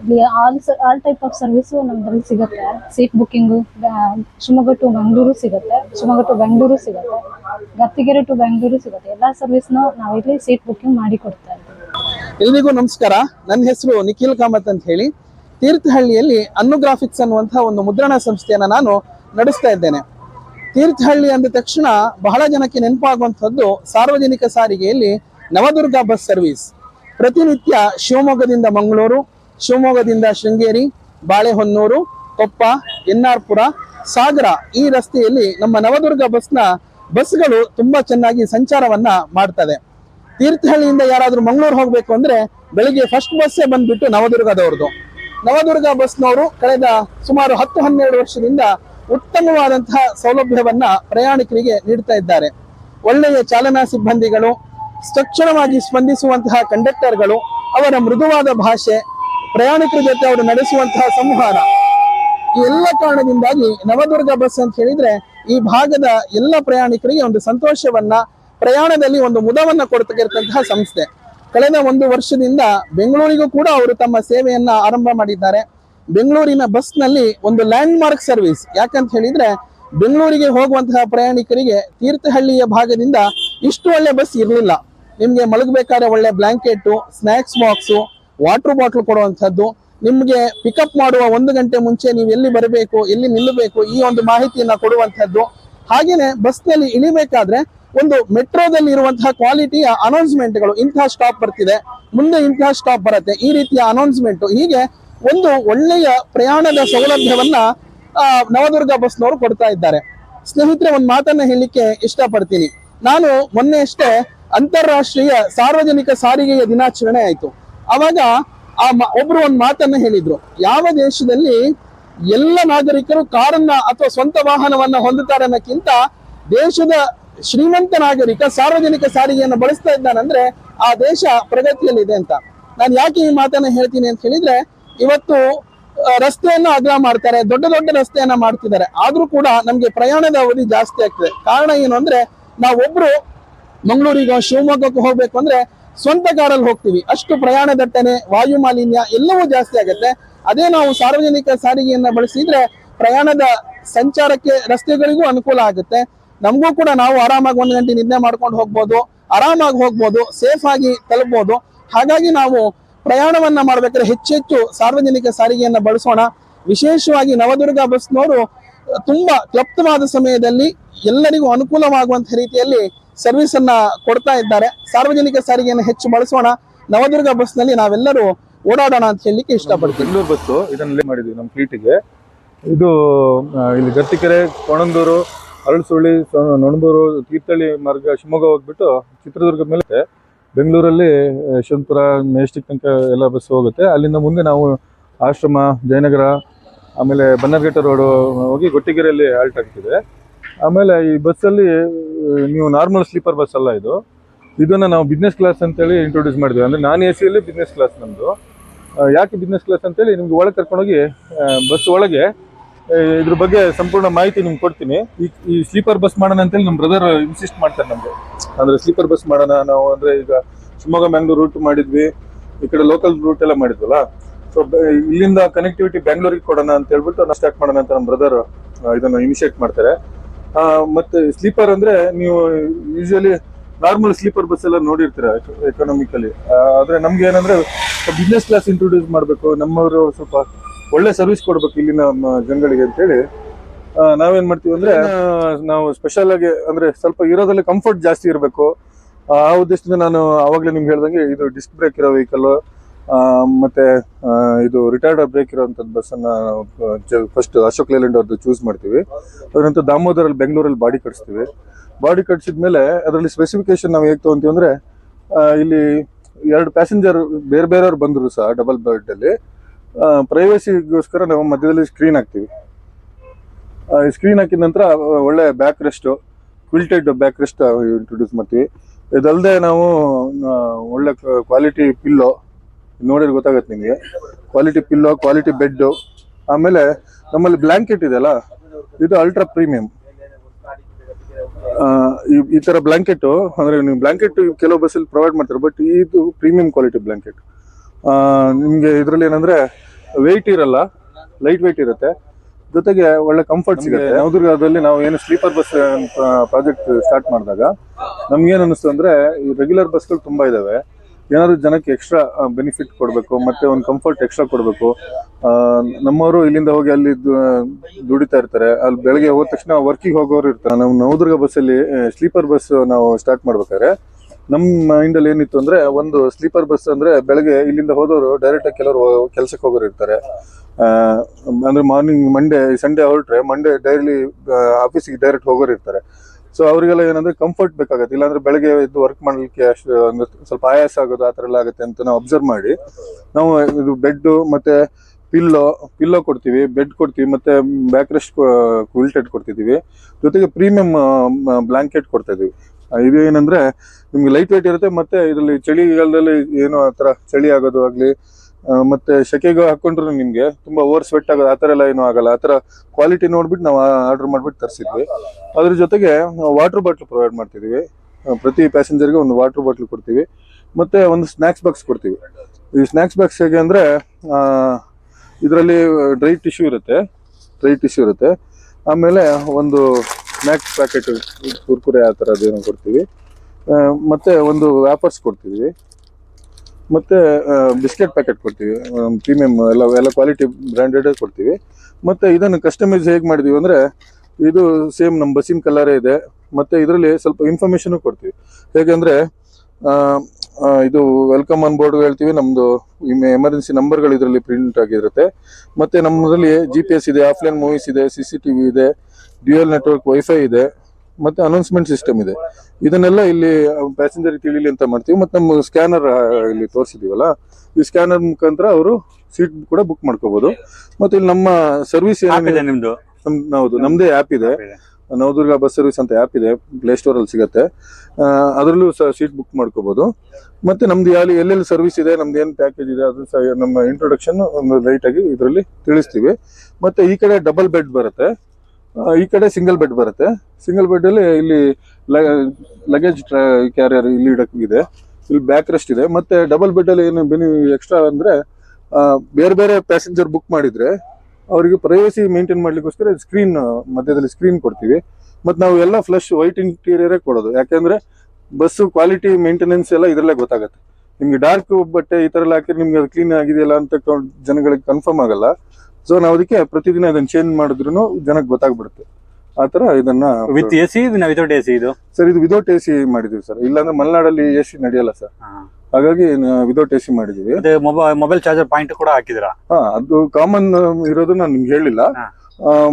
ಇಲ್ಲಿ all all type of service ನಮ್ದ್ರಲ್ಲಿ ಸಿಗುತ್ತೆ. Seat booking Shivamogga to Bengaluru ಸಿಗುತ್ತೆ. ಶಿವಮೊಗ್ಗ ಟು ಬೆಂಗಳೂರು ಸಿಗುತ್ತೆ. ಗತ್ತಿಗೆರೆ ಟು ಬೆಂಗಳೂರು ಸಿಗುತ್ತೆ. ಎಲ್ಲ ಸರ್ವಿಸ್ನು ನಾವಿಲ್ಲಿ ಸೀಟ್ ಬುಕ್ಕಿಂಗ್ ಮಾಡಿ ಕೊಡ್ತಾ ಇದ್ದೀವಿ.
ಎಲ್ರಿಗೂ ನಮಸ್ಕಾರ. ನನ್ನ ಹೆಸರು ನಿಖಿಲ್ ಕಾಮತ್ ಅಂತ ಹೇಳಿ. ತೀರ್ಥಹಳ್ಳಿಯಲ್ಲಿ ಅನ್ನೋಗ್ರಾಫಿಕ್ಸ್ ಅನ್ನುವಂತಹ ಒಂದು ಮುದ್ರಣ ಸಂಸ್ಥೆಯನ್ನ ನಾನು ನಡೆಸ್ತಾ ಇದ್ದೇನೆ. ತೀರ್ಥಹಳ್ಳಿ ಅಂದ ತಕ್ಷಣ ಬಹಳ ಜನಕ್ಕೆ ನೆನಪಾಗುವಂಥದ್ದು ಸಾರ್ವಜನಿಕ ಸಾರಿಗೆಯಲ್ಲಿ ನವದುರ್ಗ ಬಸ್ ಸರ್ವಿಸ್. ಪ್ರತಿನಿತ್ಯ ಶಿವಮೊಗ್ಗದಿಂದ ಮಂಗಳೂರು, ಶಿವಮೊಗ್ಗದಿಂದ ಶೃಂಗೇರಿ, ಬಾಳೆಹೊನ್ನೂರು, ಕೊಪ್ಪ ಎನ್ ಆರ್ ಪುರ ಸಾಗರ ಈ ರಸ್ತೆಯಲ್ಲಿ ನಮ್ಮ ನವದುರ್ಗ ಬಸ್ನ ಬಸ್ಗಳು ತುಂಬಾ ಚೆನ್ನಾಗಿ ಸಂಚಾರವನ್ನ ಮಾಡ್ತದೆ ತೀರ್ಥಹಳ್ಳಿಯಿಂದ ಯಾರಾದರೂ ಮಂಗಳೂರು ಹೋಗ್ಬೇಕು ಅಂದ್ರೆ ಬೆಳಿಗ್ಗೆ ಫಸ್ಟ್ ಬಸ್ಸೇ ಬಂದ್ಬಿಟ್ಟು ನವದುರ್ಗದವ್ರದ್ದು. ನವದುರ್ಗ ಬಸ್ನವರು ಕಳೆದ ಸುಮಾರು ಹತ್ತು ಹನ್ನೆರಡು ವರ್ಷದಿಂದ ಉತ್ತಮವಾದಂತಹ ಸೌಲಭ್ಯವನ್ನ ಪ್ರಯಾಣಿಕರಿಗೆ ನೀಡ್ತಾ ಇದ್ದಾರೆ. ಒಳ್ಳೆಯ ಚಾಲನಾ ಸಿಬ್ಬಂದಿಗಳು ತಕ್ಷಣವಾಗಿ ಸ್ಪಂದಿಸುವಂತಹ ಕಂಡಕ್ಟರ್ಗಳು, ಅವರ ಮೃದುವಾದ ಭಾಷೆ, ಪ್ರಯಾಣಿಕರ ಜೊತೆ ಅವರು ನಡೆಸುವಂತಹ ಸಂವಹನ ಈ ಎಲ್ಲ ಕಾರಣದಿಂದಾಗಿ ನವದುರ್ಗ ಬಸ್ ಅಂತ ಹೇಳಿದ್ರೆ ಈ ಭಾಗದ ಎಲ್ಲ ಪ್ರಯಾಣಿಕರಿಗೆ ಒಂದು ಸಂತೋಷವನ್ನ, ಪ್ರಯಾಣದಲ್ಲಿ ಒಂದು ಮುದವನ್ನ ಕೊಡ್ತಕ್ಕಂತಹ ಸಂಸ್ಥೆ. ಕಳೆದ ಒಂದು ವರ್ಷದಿಂದ ಬೆಂಗಳೂರಿಗೂ ಕೂಡ ಅವರು ತಮ್ಮ ಸೇವೆಯನ್ನ ಆರಂಭ ಮಾಡಿದ್ದಾರೆ. ಬೆಂಗಳೂರಿನ ಬಸ್ನಲ್ಲಿ ಒಂದು ಲ್ಯಾಂಡ್ ಮಾರ್ಕ್ ಸರ್ವಿಸ್ ಯಾಕಂತ ಹೇಳಿದ್ರೆ, ಬೆಂಗಳೂರಿಗೆ ಹೋಗುವಂತಹ ಪ್ರಯಾಣಿಕರಿಗೆ ತೀರ್ಥಹಳ್ಳಿಯ ಭಾಗದಿಂದ ಇಷ್ಟು ಒಳ್ಳೆ ಬಸ್ ಇರಲಿಲ್ಲ. ನಿಮಗೆ ಮಲಗಬೇಕಾದ್ರೆ ಒಳ್ಳೆ blanket, snacks box, water bottle ಕೊಡುವಂಥದ್ದು. ನಿಮಗೆ ಪಿಕಪ್ ಮಾಡುವ ಒಂದು ಗಂಟೆ ಮುಂಚೆ ನೀವು ಎಲ್ಲಿ ಬರಬೇಕು, ಎಲ್ಲಿ ನಿಲ್ಲಬೇಕು ಈ ಒಂದು ಮಾಹಿತಿಯನ್ನು ಕೊಡುವಂಥದ್ದು. ಹಾಗೆಯೇ ಬಸ್ನಲ್ಲಿ ಇಳಿಬೇಕಾದ್ರೆ ಒಂದು ಮೆಟ್ರೋದಲ್ಲಿ ಇರುವಂತಹ ಕ್ವಾಲಿಟಿಯ ಅನೌನ್ಸ್ಮೆಂಟ್ಗಳು ಇಂತಹ ಸ್ಟಾಪ್ ಬರ್ತಿದೆ, ಮುಂದೆ ಇಂತಹ ಸ್ಟಾಪ್ ಬರುತ್ತೆ, ಈ ರೀತಿಯ ಅನೌನ್ಸ್ಮೆಂಟ್ ಹೀಗೆ ಒಂದು ಒಳ್ಳೆಯ ಪ್ರಯಾಣದ ಸೌಲಭ್ಯವನ್ನ ನವದುರ್ಗ ಬಸ್ನವರು ಕೊಡ್ತಾ ಇದ್ದಾರೆ. ಸ್ನೇಹಿತರೆ, ಒಂದು ಮಾತನ್ನ ಹೇಳಲಿಕ್ಕೆ ಇಷ್ಟಪಡ್ತೀನಿ. ನಾನು ಮೊನ್ನೆ ಅಷ್ಟೇ ಅಂತಾರಾಷ್ಟ್ರೀಯ ಸಾರ್ವಜನಿಕ ಸಾರಿಗೆಯ ದಿನಾಚರಣೆ ಆಯ್ತು. ಅವಾಗ ಆ ಒಬ್ರು ಒಂದು ಮಾತನ್ನ ಹೇಳಿದ್ರು. ಯಾವ ದೇಶದಲ್ಲಿ ಎಲ್ಲ ನಾಗರಿಕರು ಕಾರನ್ನ ಅಥವಾ ಸ್ವಂತ ವಾಹನವನ್ನ ಹೊಂದುತ್ತಾರೆ ಅನ್ನೋಕ್ಕಿಂತ ದೇಶದ ಶ್ರೀಮಂತ ನಾಗರಿಕ ಸಾರ್ವಜನಿಕ ಸಾರಿಗೆಯನ್ನು ಬಳಸ್ತಾ ಇದ್ದಾನಂದ್ರೆ ಆ ದೇಶ ಪ್ರಗತಿಯಲ್ಲಿದೆ ಅಂತ. ನಾನು ಯಾಕೆ ಈ ಮಾತನ್ನ ಹೇಳ್ತೀನಿ ಅಂತ ಹೇಳಿದ್ರೆ ಇವತ್ತು ರಸ್ತೆಯನ್ನು ಅಗಲ ಮಾಡ್ತಾರೆ, ದೊಡ್ಡ ದೊಡ್ಡ ರಸ್ತೆಯನ್ನ ಮಾಡ್ತಿದ್ದಾರೆ. ಆದ್ರೂ ಕೂಡ ನಮ್ಗೆ ಪ್ರಯಾಣದ ಅವಧಿ ಜಾಸ್ತಿ ಆಗ್ತದೆ. ಕಾರಣ ಏನು ಅಂದ್ರೆ, ನಾವೊಬ್ರು ಮಂಗಳೂರಿಗೆ, ಶಿವಮೊಗ್ಗಕ್ಕೆ ಹೋಗ್ಬೇಕು ಅಂದ್ರೆ ಸ್ವಂತ ಕಾರಲ್ಲಿ ಹೋಗ್ತೀವಿ. ಅಷ್ಟು ಪ್ರಯಾಣ ದಟ್ಟಣೆ ವಾಯು ಮಾಲಿನ್ಯ ಎಲ್ಲವೂ ಜಾಸ್ತಿ ಆಗುತ್ತೆ. ಅದೇ ನಾವು ಸಾರ್ವಜನಿಕ ಸಾರಿಗೆಯನ್ನ ಬಳಸಿದ್ರೆ ಪ್ರಯಾಣದ ಸಂಚಾರಕ್ಕೆ ರಸ್ತೆಗಳಿಗೂ ಅನುಕೂಲ ಆಗುತ್ತೆ. ನಮಗೂ ಕೂಡ ನಾವು ಆರಾಮಾಗಿ ಒಂದು ಗಂಟೆ ನಿದ್ದೆ ಮಾಡ್ಕೊಂಡು ಹೋಗ್ಬೋದು, ಆರಾಮಾಗಿ ಹೋಗ್ಬೋದು ಸೇಫ್ ಆಗಿ ತಲುಪಬಹುದು ಹಾಗಾಗಿ ನಾವು ಪ್ರಯಾಣವನ್ನ ಮಾಡ್ಬೇಕಾದ್ರೆ ಹೆಚ್ಚೆಚ್ಚು ಸಾರ್ವಜನಿಕ ಸಾರಿಗೆಯನ್ನ ಬಳಸೋಣ. ವಿಶೇಷವಾಗಿ ನವದುರ್ಗ ಬಸ್ನವರು ತುಂಬಾ ಕ್ಲಪ್ತವಾದ ಸಮಯದಲ್ಲಿ ಎಲ್ಲರಿಗೂ ಅನುಕೂಲವಾಗುವಂತಹ ರೀತಿಯಲ್ಲಿ ಸರ್ವಿಸ್ ಅನ್ನ ಕೊಡ್ತಾ ಇದ್ದಾರೆ. ಸಾರ್ವಜನಿಕ ಸಾರಿಗೆಯನ್ನು ಹೆಚ್ಚು ಬಳಸೋಣ. ನವದುರ್ಗ ಬಸ್ನಲ್ಲಿ ನಾವೆಲ್ಲರೂ ಓಡಾಡೋಣ ಅಂತ ಹೇಳಲಿಕ್ಕೆ
ಇಷ್ಟಪಡ್ತೀವಿ ಮಾಡಿದ್ವಿ ನಮ್ಮ ಫ್ಲೀಟಿಗೆ ಇದು ಇಲ್ಲಿ ಗರ್ತಿಕೆರೆ, ಕೊಣಂದೂರು ಅರಳಸುಳ್ಳಿ ನೊಣಬೂರು, ತೀರ್ಥಹಳ್ಳಿ ಮಾರ್ಗ ಶಿವಮೊಗ್ಗ ಹೋಗ್ಬಿಟ್ಟು ಚಿತ್ರದುರ್ಗ ಮೇಲೆ ಬೆಂಗಳೂರಲ್ಲಿ ಯಶವಂತಪುರ ಮೆಜೆಸ್ಟಿಕ್ ತನಕ ಎಲ್ಲ ಬಸ್ ಹೋಗುತ್ತೆ. ಅಲ್ಲಿಂದ ಮುಂದೆ ನಾವು ಆಶ್ರಮ, ಜಯನಗರ, ಆಮೇಲೆ ಬನ್ನರ್ಘಟ್ಟ ರೋಡು ಹೋಗಿ ಗೊಟ್ಟಿಗೆರೆಯಲ್ಲಿ ಆಲ್ಟ್ ಆಗ್ತಿದೆ. ಆಮೇಲೆ ಈ ಬಸ್ಸಲ್ಲಿ ನೀವು ನಾರ್ಮಲ್ ಸ್ಲೀಪರ್ ಬಸ್ ಅಲ್ಲ ಇದು. ಇದನ್ನ ನಾವು ಬಿಸ್ನೆಸ್ ಕ್ಲಾಸ್ ಅಂತೇಳಿ ಇಂಟ್ರೊಡ್ಯೂಸ್ ಮಾಡಿದ್ವಿ. ಅಂದರೆ ನಾನ್ ಎ ಸಿಯಲ್ಲಿ ಬಿಸ್ನೆಸ್ ಕ್ಲಾಸ್ ನಮ್ಮದು ಯಾಕೆ ಬಿಸ್ನೆಸ್ ಕ್ಲಾಸ್ ಅಂತೇಳಿ ನಿಮ್ಗೆ ಒಳಗೆ ಕರ್ಕೊಂಡೋಗಿ ಬಸ್ ಒಳಗೆ ಇದ್ರ ಬಗ್ಗೆ ಸಂಪೂರ್ಣ ಮಾಹಿತಿ ನಿಮ್ಗೆ ಕೊಡ್ತೀನಿ. ಈ ಸ್ಲೀಪರ್ ಬಸ್ ಮಾಡೋಣ ಅಂತೇಳಿ ನಮ್ಮ ಬ್ರದರ್ ಇನ್ಸಿಸ್ಟ್ ಮಾಡ್ತಾರೆ ನಮಗೆ. ಅಂದ್ರೆ ಸ್ಲೀಪರ್ ಬಸ್ ಮಾಡೋಣ, ನಾವು ಅಂದ್ರೆ ಈಗ ಶಿವಮೊಗ್ಗ ಮ್ಯಾಂಗ್ಳೂರ್ ರೂಟ್ ಮಾಡಿದ್ವಿ. ಈ ಕಡೆ ಲೋಕಲ್ ರೂಟ್ ಎಲ್ಲ ಮಾಡಿದ್ವಲ್ಲ? ಸೊ ಇಲ್ಲಿಂದ ಕನೆಕ್ಟಿವಿಟಿ ಬೆಂಗಳೂರಿಗೆ ಕೊಡೋಣ ಅಂತ ಹೇಳ್ಬಿಟ್ಟು ನಾವು ಸ್ಟಾರ್ಟ್ ಮಾಡೋಣ ಅಂತ ನಮ್ಮ ಬ್ರದರ್ ಇದನ್ನ ಇನಿಷಿಯೇಟ್ ಮಾಡ್ತಾರೆ. ಮತ್ತೆ ಸ್ಲೀಪರ್ ಅಂದ್ರೆ ನೀವು ಯೂಶಲಿ ನಾರ್ಮಲ್ ಸ್ಲೀಪರ್ ಬಸ್ ಎಲ್ಲ ನೋಡಿರ್ತೀರ ಎಕನಾಮಿಕಲಿ ಆದ್ರೆ ನಮ್ಗೆ ಏನಂದ್ರೆ ಬಿಸ್ನೆಸ್ ಕ್ಲಾಸ್ ಇಂಟ್ರೊಡ್ಯೂಸ್ ಮಾಡಬೇಕು. ನಮ್ಮವರು ಸ್ವಲ್ಪ ಒಳ್ಳೆ ಸರ್ವಿಸ್ ಕೊಡ್ಬೇಕು ಇಲ್ಲಿನ ಜನಗಳಿಗೆ ಅಂತೇಳಿ ಹೇಳಿ. ನಾವೇನ್ ಮಾಡ್ತೀವಿ ಅಂದ್ರೆ ನಾವು ಸ್ಪೆಷಲ್ ಆಗಿ ಅಂದ್ರೆ ಸ್ವಲ್ಪ ಇರೋದ್ರಲ್ಲಿ ಕಂಫರ್ಟ್ ಜಾಸ್ತಿ ಇರಬೇಕು. ಆ ಉದ್ದೇಶದಿಂದ ನಾನು ಅವಾಗಲೇ ನಿಮ್ಗೆ ಹೇಳ್ದಂಗೆ ಇದು ಡಿಸ್ಕ್ ಬ್ರೇಕ್ ಇರೋ ವೆಹಿಕಲ್ ಮತ್ತೆ ಇದು ರಿಟೈರ್ಡ್ ಬ್ರೇಕ್ ಇರೋಂಥದ್ದು ಬಸ್ಸನ್ನ ಫಸ್ಟ್ ಅಶೋಕ್ ಲೇಲ್ಯಾಂಡ್ ಅವ್ರದ್ದು ಚೂಸ್ ಮಾಡ್ತೀವಿ. ಅದರಂತೂ ದಾಮೋದರಲ್ಲಿ ಬೆಂಗಳೂರಲ್ಲಿ ಬಾಡಿ ಕಟ್ಸ್ತೀವಿ. ಬಾಡಿ ಕಟ್ಸಿದ್ಮೇಲೆ ಅದರಲ್ಲಿ ಸ್ಪೆಸಿಫಿಕೇಶನ್ ನಾವು ಹೇಗೆ ತಗೊಂತೀವಿ ಅಂದರೆ ಇಲ್ಲಿ ಎರಡು ಪ್ಯಾಸೆಂಜರ್ ಬೇರೆ ಬೇರೆಯವ್ರು ಬಂದ್ರು ಸಹ ಡಬಲ್ ಬೆಡ್ ಅಲ್ಲಿ. ಪ್ರೈವಸಿಗೋಸ್ಕರ ನಾವು ಮಧ್ಯದಲ್ಲಿ ಸ್ಕ್ರೀನ್ ಹಾಕ್ತೀವಿ. ಸ್ಕ್ರೀನ್ ಹಾಕಿದ ನಂತರ ಒಳ್ಳೆ back rest quilted back rest introduce ಮಾಡ್ತೀವಿ. ಇದಲ್ಲದೆ ನಾವು ಒಳ್ಳೆ ಕ್ವಾಲಿಟಿ ಪಿಲ್ಲೋ ನೋಡಿದ್ರೆ ಗೊತ್ತಾಗತ್ತೆ ನಿಮಗೆ. ಕ್ವಾಲಿಟಿ ಪಿಲ್ಲೋ ಕ್ವಾಲಿಟಿ ಬೆಡ್ಡು ಆಮೇಲೆ ನಮ್ಮಲ್ಲಿ ಬ್ಲ್ಯಾಂಕೆಟ್ ಇದೆಯಲ್ಲ ಇದು ಅಲ್ಟ್ರಾ ಪ್ರೀಮಿಯಂ ಈ ಥರ ಬ್ಲ್ಯಾಂಕೆಟು ಅಂದರೆ ನೀವು ಬ್ಲ್ಯಾಂಕೆಟ್ ಕೆಲವು ಬಸ್ಸಲ್ಲಿ ಪ್ರೊವೈಡ್ ಮಾಡ್ತಾರೆ ಬಟ್ ಇದು ಪ್ರೀಮಿಯಂ ಕ್ವಾಲಿಟಿ ಬ್ಲಾಂಕೆಟ್ ನಿಮ್ಗೆ ಇದರಲ್ಲಿ ಏನಂದ್ರೆ ವೆಯ್ಟ್ ಇರಲ್ಲ ಲೈಟ್ ವೆಯ್ಟ್ ಇರುತ್ತೆ. ಜೊತೆಗೆ ಒಳ್ಳೆ ಕಂಫರ್ಟ್ ಸಿಗುತ್ತೆ. ನವದುರ್ಗದಲ್ಲಿ ನಾವು ಏನು ಸ್ಲೀಪರ್ ಬಸ್ ಅಂತ ಪ್ರಾಜೆಕ್ಟ್ ಸ್ಟಾರ್ಟ್ ಮಾಡಿದಾಗ ನಮ್ಗೇನು ಅನಿಸ್ತು ಅಂದ್ರೆ ಈ ರೆಗ್ಯುಲರ್ ಬಸ್ಗಳು ತುಂಬಾ ಇದಾವೆ. ಏನಾದ್ರು ಜನಕ್ಕೆ ಎಕ್ಸ್ಟ್ರಾ ಬೆನಿಫಿಟ್ ಕೊಡಬೇಕು ಮತ್ತೆ ಒಂದು ಕಂಫರ್ಟ್ ಎಕ್ಸ್ಟ್ರಾ ಕೊಡಬೇಕು. ನಮ್ಮವರು ಇಲ್ಲಿಂದ ಹೋಗಿ ಅಲ್ಲಿ ದುಡಿತಾ ಇರ್ತಾರೆ. ಅಲ್ಲಿ ಬೆಳಗ್ಗೆ ಹೋದ ತಕ್ಷಣ ವರ್ಕಿಗೆ ಹೋಗೋರು ಇರ್ತಾರೆ. ನಾವು ನವದುರ್ಗ ಬಸ್ಸಲ್ಲಿ ಸ್ಲೀಪರ್ ಬಸ್ ನಾವು ಸ್ಟಾರ್ಟ್ ಮಾಡ್ಬೇಕಾದ್ರೆ ನಮ್ಮ ಮೈಂಡಲ್ಲಿ ಏನಿತ್ತು ಅಂದ್ರೆ ಒಂದು ಸ್ಲೀಪರ್ ಬಸ್ ಅಂದ್ರೆ ಬೆಳಗ್ಗೆ ಇಲ್ಲಿಂದ ಹೋದವರು ಡೈರೆಕ್ಟ್ ಕೆಲವರು ಕೆಲಸಕ್ಕೆ ಹೋಗೋರು ಇರ್ತಾರೆ. ಅಂದ್ರೆ ಮಾರ್ನಿಂಗ್ ಮಂಡೇ ಸಂಡೇ ಹೊರಟ್ರೆ ಮಂಡೇ ಡೈಲಿ ಆಫೀಸಿಗೆ ಡೈರೆಕ್ಟ್ ಹೋಗೋರು ಇರ್ತಾರೆ. ಸೊ ಅವರಿಗೆಲ್ಲ ಏನಂದ್ರೆ ಕಂಫರ್ಟ್ ಬೇಕಾಗತ್ತೆ. ಇಲ್ಲಾಂದ್ರೆ ಬೆಳಗ್ಗೆ ಎದ್ದು ವರ್ಕ್ ಮಾಡಲಿಕ್ಕೆ ಅಷ್ಟು ಅಂದ್ರೆ ಸ್ವಲ್ಪ ಆಯಾಸ ಆಗೋದು ಆ ಥರ ಎಲ್ಲ ಆಗುತ್ತೆ ಅಂತ ನಾವು ಅಬ್ಸರ್ವ್ ಮಾಡಿ. ನಾವು ಇದು ಬೆಡ್ ಮತ್ತೆ ಪಿಲ್ಲೋ ಪಿಲ್ಲೋ ಕೊಡ್ತೀವಿ ಬೆಡ್ ಕೊಡ್ತೀವಿ, ಮತ್ತೆ ಬ್ಯಾಕ್ ರೆಸ್ಟ್ ಕ್ವಿಲ್ಟೆಡ್ ಕೊಡ್ತಿದ್ದೀವಿ. ಜೊತೆಗೆ ಪ್ರೀಮಿಯಂ ಬ್ಲಾಂಕೆಟ್ ಕೊಡ್ತಾ ಇದೀವಿ ಇದು ಏನಂದ್ರೆ, ನಿಮ್ಗೆ ಲೈಟ್ ವೇಟ್ ಇರುತ್ತೆ ಮತ್ತೆ ಇದರಲ್ಲಿ ಚಳಿಗಾಲದಲ್ಲಿ ಏನು ಆ ಥರ ಚಳಿ ಆಗೋದು ಆಗ್ಲಿ ಮತ್ತೆ ಸೆಕೆಗೆ ಹಾಕೊಂಡ್ರು ನಿಮ್ಗೆ ತುಂಬಾ ಓವರ್ ಸ್ವೆಟ್ ಆಗೋದು, ಆ ಥರ ಎಲ್ಲ ಏನೂ ಆಗಲ್ಲ. ಆ ಥರ ಕ್ವಾಲಿಟಿ ನೋಡ್ಬಿಟ್ಟು ನಾವು ಆರ್ಡರ್ ಮಾಡ್ಬಿಟ್ಟು ತರಿಸಿದ್ವಿ. ಅದ್ರ ಜೊತೆಗೆ ವಾಟರ್ ಬಾಟ್ಲ್ ಪ್ರೊವೈಡ್ ಮಾಡ್ತಿದೀವಿ. ಪ್ರತಿ ಪ್ಯಾಸೆಂಜರ್ಗೆ ಒಂದು ವಾಟರ್ ಬಾಟ್ಲ್ ಕೊಡ್ತೀವಿ. ಮತ್ತೆ ಒಂದು ಸ್ನ್ಯಾಕ್ಸ್ ಬಾಕ್ಸ್ ಕೊಡ್ತೀವಿ. ಈ ಸ್ನ್ಯಾಕ್ಸ್ ಬಾಕ್ಸ್ ಹೇಗೆ ಅಂದ್ರೆ ಇದರಲ್ಲಿ ಡ್ರೈ ಟಿಶ್ಯೂ ಇರುತ್ತೆ. ಡ್ರೈ ಟಿಶ್ಯೂ ಇರುತ್ತೆ. ಆಮೇಲೆ ಒಂದು ಸ್ನ್ಯಾಕ್ಸ್ ಪ್ಯಾಕೆಟ್ ಕುರ್ಕುರೆ ಆ ಥರದ್ದು ಏನೋ ಕೊಡ್ತೀವಿ. ಮತ್ತು ಒಂದು ವ್ಯಾಪರ್ಸ್ ಕೊಡ್ತೀವಿ. ಮತ್ತು ಬಿಸ್ಕೆಟ್ ಪ್ಯಾಕೆಟ್ ಕೊಡ್ತೀವಿ. ಪ್ರೀಮಿಯಮ್ ಎಲ್ಲ ಎಲ್ಲ ಕ್ವಾಲಿಟಿ ಬ್ರ್ಯಾಂಡೆಡ್ ಕೊಡ್ತೀವಿ. ಮತ್ತು ಇದನ್ನು ಕಸ್ಟಮೈಸ್ ಹೇಗೆ ಮಾಡಿದೀವಿ ಅಂದರೆ, ಇದು ಸೇಮ್ ನಮ್ಮ ಬಸ್ಸಿನ ಕಲರೇ ಇದೆ. ಮತ್ತು ಇದರಲ್ಲಿ ಸ್ವಲ್ಪ ಇನ್ಫಾರ್ಮೇಷನು ಕೊಡ್ತೀವಿ. ಹೇಗೆಂದರೆ ಇದು ವೆಲ್ಕಮ್ ಆನ್ ಬೋರ್ಡ್ ಹೇಳ್ತೀವಿ. ನಮ್ಮದು ಎಮರ್ಜೆನ್ಸಿ ನಂಬರ್ಗಳು ಇದರಲ್ಲಿ ಪ್ರಿಂಟ್ ಆಗಿರುತ್ತೆ. ಮತ್ತು ನಮ್ಮದರಲ್ಲಿ ಜಿ ಪಿ ಎಸ್ ಇದೆ ಆಫ್ಲೈನ್ ಮೂವೀಸ್ ಇದೆ ಸಿ ಸಿ ಟಿ ವಿ ಇದೆ. ಡ್ಯೂಯಲ್ ನೆಟ್ವರ್ಕ್ ವೈಫೈ ಇದೆ ಮತ್ತೆ ಅನೌನ್ಸ್ಮೆಂಟ್ ಸಿಸ್ಟಮ್ ಇದೆ. ಇದನ್ನೆಲ್ಲ ಇಲ್ಲಿ ಪ್ಯಾಸೆಂಜರ್ ತಿಳಿಲಿ ಅಂತ ಮಾಡ್ತೀವಿ ಮತ್ತೆ ನಮ್ಮ ಸ್ಕ್ಯಾನರ್ ಇಲ್ಲಿ ತೋರಿಸಿದೀವಲ್ಲ ಈ ಸ್ಕ್ಯಾನರ್ ಮುಖಾಂತರ ಅವರು ಸೀಟ್ ಕೂಡ ಬುಕ್ ಮಾಡ್ಕೋಬಹುದು ಮತ್ತೆ ಇಲ್ಲಿ ನಮ್ಮ ಸರ್ವಿಸ್
ನಿಮ್ದು?
ಹೌದು ನಮ್ದೇ ಆ್ಯಪ್ ಇದೆ. ನವದುರ್ಗ ಬಸ್ ಸರ್ವಿಸ್ ಅಂತ ಆ್ಯಪ್ ಇದೆ ಪ್ಲೇ ಸ್ಟೋರ್ ಅಲ್ಲಿ ಸಿಗತ್ತೆ. ಅದರಲ್ಲೂ ಸಹ ಸೀಟ್ ಬುಕ್ ಮಾಡ್ಕೋಬಹುದು ಮತ್ತೆ ನಮ್ದು ಯಾವ ಎಲ್ಲೆಲ್ಲಿ ಸರ್ವಿಸ್ ಇದೆ ನಮ್ದು ಏನು ಪ್ಯಾಕೇಜ್ ಇದೆ ಅದು ಸಹ ನಮ್ಮ ಇಂಟ್ರೊಡಕ್ಷನ್ ಒಂದು ಲೈಟ್ ಆಗಿ ಇದರಲ್ಲಿ ತಿಳಿಸ್ತೀವಿ. ಮತ್ತೆ ಈ ಕಡೆ ಡಬಲ್ ಬೆಡ್ ಬರುತ್ತೆ. ಈ ಕಡೆ ಸಿಂಗಲ್ ಬೆಡ್ ಬರುತ್ತೆ. ಸಿಂಗಲ್ ಬೆಡ್ ಅಲ್ಲಿ ಇಲ್ಲಿ ಲಗೇಜ್ ಕ್ಯಾರಿಯರ್ ಇಲ್ಲಿ ಇದೆ ಇಲ್ಲಿ ಬ್ಯಾಕ್ ರೆಸ್ಟ್ ಇದೆ. ಮತ್ತೆ ಡಬಲ್ ಬೆಡ್ ಅಲ್ಲಿ ಏನು ಬೆನಿ ಎಕ್ಸ್ಟ್ರಾ ಅಂದ್ರೆ ಬೇರೆ ಬೇರೆ ಪ್ಯಾಸೆಂಜರ್ ಬುಕ್ ಮಾಡಿದ್ರೆ, ಅವರಿಗೆ ಪ್ರೈವಸಿ ಮೇಂಟೈನ್ ಮಾಡ್ಲಿಕ್ಕೋಸ್ಕರ ಸ್ಕ್ರೀನ್ ಮಧ್ಯದಲ್ಲಿ ಸ್ಕ್ರೀನ್ ಕೊಡ್ತೀವಿ. ಮತ್ತು ನಾವು ಎಲ್ಲ ಫ್ಲಶ್ ವೈಟ್ ಇಂಟೀರಿಯರೇ ಕೊಡೋದು. ಯಾಕೆಂದರೆ ಬಸ್ಸು ಕ್ವಾಲಿಟಿ ಮೇಂಟೆನೆನ್ಸ್ ಎಲ್ಲ ಇದರಲ್ಲೇ ಗೊತ್ತಾಗುತ್ತೆ. ನಿಮಗೆ ಡಾರ್ಕ್ ಬಟ್ಟೆ ಈ ಥರ ಎಲ್ಲ ಹಾಕಿದ್ರೆ ನಿಮ್ಗೆ ಅದು ಕ್ಲೀನ್ ಆಗಿದೆಯಲ್ಲ ಅಂತ ಜನಗಳಿಗೆ ಕನ್ಫರ್ಮ್ ಆಗಲ್ಲ. ಸೊ ನಾವು ಅದಕ್ಕೆ ಪ್ರತಿದಿನ ಇದನ್ನ ಚೇಂಜ್ ಮಾಡಿದ್ರು ಜನಕ್ಕೆ ಗೊತ್ತಾಗ್ಬಿಡುತ್ತೆ. ಆ ತರ ಇದನ್ನ
with A C without A C ಇದು?
ಸರ್ ಇದು ವಿದೌಟ್ ಎ ಸಿ ಮಾಡಿದೀವಿ ಸರ್ ಇಲ್ಲಾಂದ್ರೆ ಮಲೆನಾಡಲ್ಲಿ ಎ ಸಿ ನಡೆಯಲ್ಲ ಸರ್ ಹಾಗಾಗಿ ವಿದೌಟ್ ಎ ಸಿ ಮಾಡಿದೀವಿ.
ಮೊಬೈಲ್ ಮೊಬೈಲ್ ಚಾರ್ಜರ್ ಪಾಯಿಂಟ್ ಕೂಡ ಹಾಕಿದಿರಾ
ಹಾ ಅದು ಕಾಮನ್ ಇರೋದು ನಾನು ನಿಮ್ಗೆ ಹೇಳಿಲ್ಲ.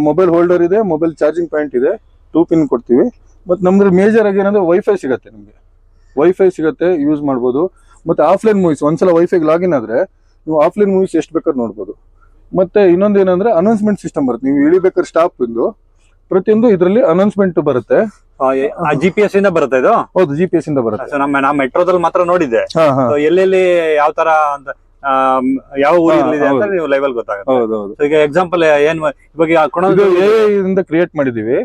ಮೊಬೈಲ್ ಹೋಲ್ಡರ್ ಇದೆ ಮೊಬೈಲ್ ಚಾರ್ಜಿಂಗ್ ಪಾಯಿಂಟ್ ಇದೆ ಟೂ ಪಿನ್ ಕೊಡ್ತೀವಿ. ಮತ್ತೆ ನಮ್ದು ಮೇಜರ್ ಆಗಿ ಏನಂದ್ರೆ ವೈಫೈ ಸಿಗತ್ತೆ ನಿಮ್ಗೆ. ವೈಫೈ ಸಿಗತ್ತೆ ಯೂಸ್ ಮಾಡ್ಬೋದು. ಮತ್ತೆ ಆಫ್ಲೈನ್ ಮೂವೀಸ್ ಒಂದ್ಸಲ ವೈಫೈಗೆ ಲಾಗಿನ್ ಆದ್ರೆ ನೀವು ಆಫ್ಲೈನ್ ಮೂವೀಸ್ ಎಷ್ಟು ಬೇಕಾದ್ರೂ ನೋಡ್ಬೋದು. ಮತ್ತೆ ಇನ್ನೊಂದು ಏನಂದ್ರೆ ಅನೌನ್ಸ್ಮೆಂಟ್ ಸಿಸ್ಟಮ್ ಬರುತ್ತೆ. ನೀವು ಇಳಿಬೇಕಾದ್ರೆ ಸ್ಟಾಪ್ ಇಂದು ಪ್ರತಿಯೊಂದು ಇದರಲ್ಲಿ ಅನೌನ್ಸ್ಮೆಂಟ್ ಬರುತ್ತೆ.
ಜಿ ಪಿ ಎಸ್ ಇಂದ ಬರುತ್ತೆ ಇದು?
ಹೌದು ಜಿ ಪಿ ಎಸ್ ಇಂದ ಬರುತ್ತೆ.
ನಮ್ಮ ನಾ ಮೆಟ್ರೋದಲ್ಲಿ ಮಾತ್ರ ನೋಡಿದ್ದೆ. ಎಲ್ಲೆಲ್ಲಿ ಯಾವ ತರ ಅಂತ ಯಾವ ಊರಿದೆ ಅಂತ ನೀವು ಲೈವ್ ಅಲ್ಲಿ ಗೊತ್ತಾಗುತ್ತೆ.
ಹೌದು ಹೌದು.
So, ಈಗ ಎಕ್ಸಾಂಪಲ್ ಏನ್ ಇವಾಗ
ಇದು ಕ್ರಿಯೇಟ್ ಮಾಡಿದೀವಿ.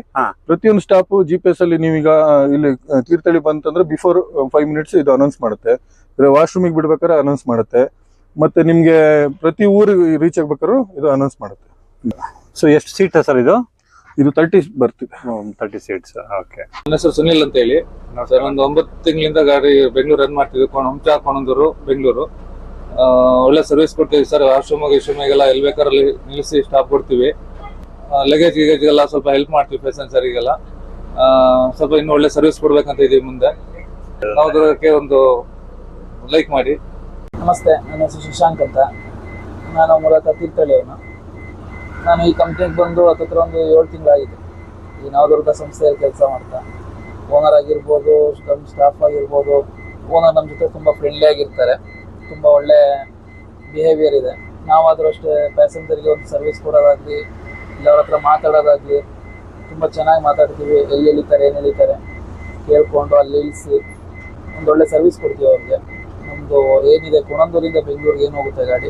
ಪ್ರತಿಯೊಂದು ಸ್ಟಾಪ್ ಜಿ ಪಿ ಎಸ್ ಅಲ್ಲಿ ನೀವೀಗ ಇಲ್ಲಿ ತೀರ್ಥಹಳ್ಳಿ ಬಂತಂದ್ರೆ ಬಿಫೋರ್ ಫೈವ್ ಮಿನಿಟ್ಸ್ ಇದು ಅನೌನ್ಸ್ ಮಾಡುತ್ತೆ. ವಾಶ್ರೂಮಿಗೆ ಬಿಡ್ಬೇಕಾದ್ರೆ ಅನೌನ್ಸ್ ಮಾಡುತ್ತೆ. ಮತ್ತೆ ನಿಮ್ಗೆ ಪ್ರತಿ ಊರಿಗೆ ರೀಚ್ ಆಗ್ಬೇಕಾದ್ರು ಇದು ಅನೌನ್ಸ್ ಮಾಡುತ್ತೆ.
ಸೊ ಎಷ್ಟು ಸೀಟ್ ಸರ್ ಇದು?
ಇದು ತರ್ಟಿ ಬರ್ತಿದೆ.
ತರ್ಟಿ ಸೀಟ್ಸ್ ಓಕೆ
ನನ್ನ ಹೆಸರು ಸುನಿಲ್ ಅಂತ ಹೇಳಿ. ಸರ್ ಒಂದು ಒಂಬತ್ತು ತಿಂಗಳಿಂದ ಗಾಡಿ ಬೆಂಗಳೂರು ರನ್ ಮಾಡ್ತಿದ್ವಿ. ಕೋಣ ಹುಂಚ ಕೋಣಂದೂರು ಬೆಂಗಳೂರು. ಒಳ್ಳೆ ಸರ್ವಿಸ್ ಕೊಡ್ತೀವಿ ಸರ್. ಶಿವಮೊಗ್ಗ ಶಿವಮೊಗ್ಗೆಲ್ಲ ಎಲ್ಲಿ ಬೇಕಾರಲ್ಲಿ ನಿಲ್ಲಿಸಿ ಸ್ಟಾಪ್ ಕೊಡ್ತೀವಿ. ಲಗೇಜ್ ಗಿಗೇಜ್ಗೆಲ್ಲ ಸ್ವಲ್ಪ ಹೆಲ್ಪ್ ಮಾಡ್ತೀವಿ ಪ್ಯಾಸೆಂಜರಿಗೆಲ್ಲ ಸ್ವಲ್ಪ ಇನ್ನು ಒಳ್ಳೆ ಸರ್ವಿಸ್ ಕೊಡ್ಬೇಕಂತ ಇದೀವಿ ಮುಂದೆ. ನಾವು ಅದಕ್ಕೆ ಒಂದು ಲೈಕ್ ಮಾಡಿ.
ನಮಸ್ತೆ, ನನ್ನ ಹೆಸರು ಶಶಾಂಕ್ ಅಂತ. ನಾನು ಮೂಲತಃ ತೀರ್ಥಳ್ಳಿಯವನು ನಾನು ಈ ಕಂಪ್ನಿಗೆ ಬಂದು ಹತ್ತತ್ರ ಒಂದು ಏಳು ತಿಂಗಳಾಗಿದೆ. ಈ ನವದುರ್ಗ ಸಂಸ್ಥೆಯಲ್ಲಿ ಕೆಲಸ ಮಾಡ್ತಾ ಓನರ್ ಆಗಿರ್ಬೋದು, ನಮ್ಮ ಸ್ಟಾಫ್ ಆಗಿರ್ಬೋದು ಓನರ್ ನಮ್ಮ ಜೊತೆ ತುಂಬ ಫ್ರೆಂಡ್ಲಿ ಆಗಿರ್ತಾರೆ. ತುಂಬ ಒಳ್ಳೆ ಬಿಹೇವಿಯರ್ ಇದೆ. ನಾವಾದರೂ ಅಷ್ಟೇ ಪ್ಯಾಸೆಂಜರ್ಗೆ ಒಂದು ಸರ್ವಿಸ್ ಕೊಡೋದಾಗಲಿ, ಇಲ್ಲ ಅವ್ರ ಹತ್ರ ಮಾತಾಡೋದಾಗಲಿ, ತುಂಬ ಚೆನ್ನಾಗಿ ಮಾತಾಡ್ತೀವಿ. ಎಲ್ಲಿ ಎಳಿತಾರೆ, ಏನು ಎಳಿತಾರೆ, ಕೇಳಿಕೊಂಡು ಅಲ್ಲಿ ಇಳಿಸಿ ಒಂದೊಳ್ಳೆ ಸರ್ವಿಸ್ ಕೊಡ್ತೀವಿ ಅವ್ರಿಗೆ. ನಮ್ಮದು ಏನಿದೆ, ಕುಣಂದೂರಿಂದ ಬೆಂಗಳೂರಿಗೆ ಏನು ಹೋಗುತ್ತೆ ಗಾಡಿ?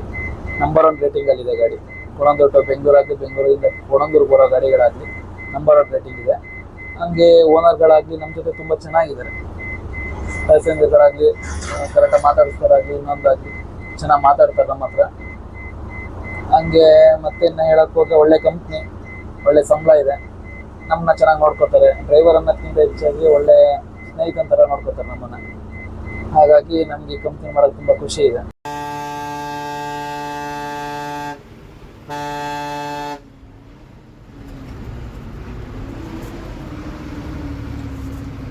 ನಂಬರ್ ಒನ್ ರೇಟಿಂಗಲ್ಲಿದೆ ಗಾಡಿ. ಕುಣಂದೂರು ಟು ಬೆಂಗಳೂರು ಆಗಲಿ ಬೆಂಗಳೂರಿಂದ ಕುಣಂದೂರು ಬರೋ ಗಾಡಿಗಳಾಗಲಿ ನಂಬರ್ ಒನ್ ರೇಟಿಂಗ್ ಇದೆ. ಹಂಗೆ ಓನರ್ಗಳಾಗಲಿ ನಮ್ಮ ಜೊತೆ ತುಂಬ ಚೆನ್ನಾಗಿದ್ದಾರೆ. ಪ್ಯಾಸೆಂಜರ್ಗಳಾಗಲಿ ಕರೆಕ್ಟಾಗಿ ಮಾತಾಡಿಸ್ತಾರಾಗಲಿ, ಇನ್ನೊಂದಾಗಲಿ ಚೆನ್ನಾಗಿ ಮಾತಾಡ್ತಾರೆ ನಮ್ಮ ಹತ್ರ. ಹಂಗೆ ಮತ್ತೆ ಇನ್ನು ಹೇಳಕ್ಕೆ ಹೋದ್ರೆ ಒಳ್ಳೆ ಕಂಪ್ನಿ ಒಳ್ಳೆ ಸಂಬಳ ಇದೆ. ನಮ್ಮನ್ನ ಚೆನ್ನಾಗಿ ನೋಡ್ಕೋತಾರೆ. ಡ್ರೈವರ್ ಅನ್ನೋದಕ್ಕಿಂತ ಹೆಚ್ಚಾಗಿ ಒಳ್ಳೆ ಸ್ನೇಹಿತನ ಥರ ನೋಡ್ಕೋತಾರೆ ನಮ್ಮನ್ನ. ಹಾಗಾಗಿ ನಮಗೆ ಕಂಪ್ನಿ ಮಾಡೋದು ತುಂಬಾ ಖುಷಿ ಇದೆ.